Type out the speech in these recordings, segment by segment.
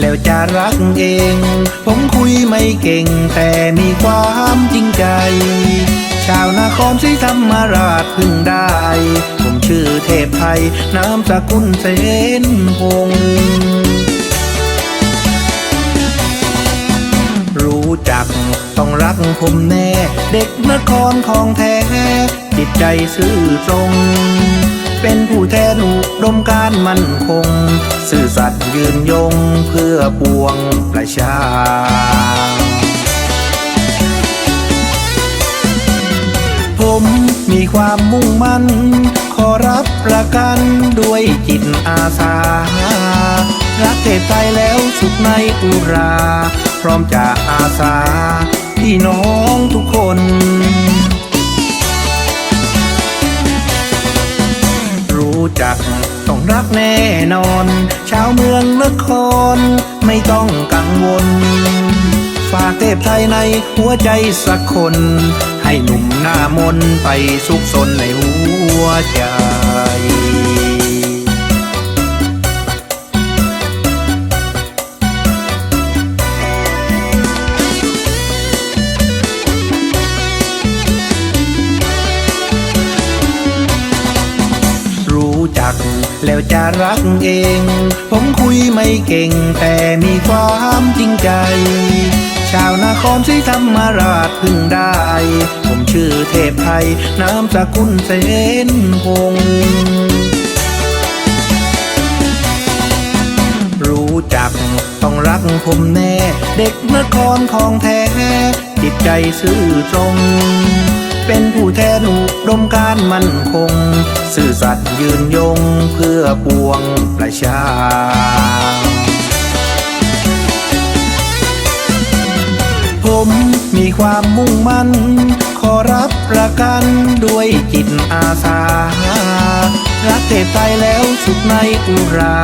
แล้วจะรักเอง ผมคุยไม่เก่งแต่มีความจริงใจ ชาวนาครศรีธรรมราชพึ่งได้ ผมชื่อเทพไทย นามสกุลเสนพงษ์รู้จักต้องรักผมแน่ เด็กนครของแท้ จิตใจซื่อตรง เป็นผู้แทนอุดมการมั่นคงซื่อสัตย์ยืนยงเพื่อปวงประชาผมมีความมุ่งมั่น ขอรับประกันด้วยจิตอาสา รักเทพไทยแล้วสุขในอุรา พร้อมจะอาสา พี่น้องทุกคน รักแน่นอน ชาวเมืองนคร ไม่ต้องกังวล ฝากเทพไทยในหัวใจสักคน ให้หนุ่มหน้ามนไปสุขสนในหัวใจ แล้วจะรักเอง ผมคุยไม่เก่งแต่มีความจริงใจ ชาวนครศรีธรรมราชพึ่งได้ ผมชื่อเทพไทยนามสกุลเสนพงษ์รู้จักต้องรักผมแน่ เด็กนครของแท้ จิตใจซื่อตรง เป็นผู้แทนอุดมการมั่นคง ซื่อสัตย์ยืนยงเพื่อปวงประชาผมมีความมุ่งมั่น ขอรับประกันด้วยจิตอาสา รักเทพไทยแล้วสุขในอุรา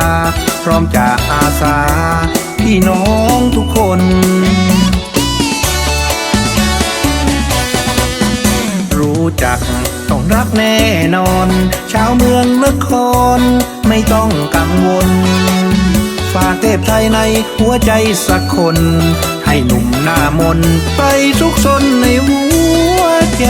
พร้อมจะอาสา พี่น้องทุกคน รู้จัก รักแน่นอน ชาวเมืองนคร ไม่ต้องกังวล ฝากเทพไทยในหัวใจสักคน ให้หนุ่มหน้ามน ไปทุกซนในหัวใจ